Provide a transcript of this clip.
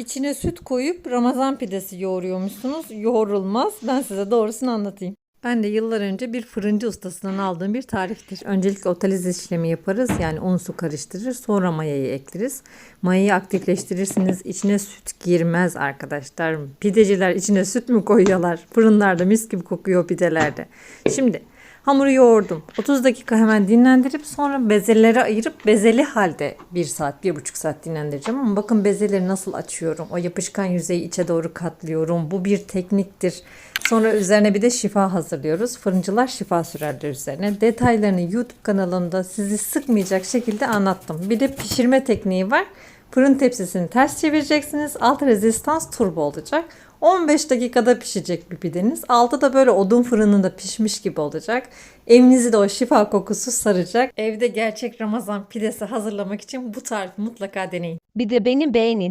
İçine süt koyup Ramazan pidesi yoğuruyormuşsunuz. Yoğrulmaz. Ben size doğrusunu anlatayım. Ben de yıllar önce bir fırıncı ustasından aldığım bir tariftir. Öncelikle otaliz işlemi yaparız. Yani un su karıştırır. Sonra mayayı ekleriz. Mayayı aktifleştirirsiniz. İçine süt girmez arkadaşlar. Pideciler içine süt mü koyuyorlar? Fırınlarda mis gibi kokuyor pidelerde. Şimdi Hamuru yoğurdum. 30 dakika hemen dinlendirip sonra bezelere ayırıp bezeli halde 1 saat, 1,5 saat dinlendireceğim. Ama bakın bezeleri nasıl açıyorum. O yapışkan yüzeyi içe doğru katlıyorum. Bu bir tekniktir. Sonra üzerine bir de şifa hazırlıyoruz. Fırıncılar şifa sürerler üzerine. Detaylarını YouTube kanalımda sizi sıkmayacak şekilde anlattım. Bir de pişirme tekniği var. Fırın tepsisini ters çevireceksiniz. Alt rezistans turbo olacak. 15 dakikada pişecek bir pideniz. Altı da böyle odun fırınında pişmiş gibi olacak. Evinizi de o şifa kokusu saracak. Evde gerçek Ramazan pidesi hazırlamak için bu tarifi mutlaka deneyin. Bir de beni beğenin.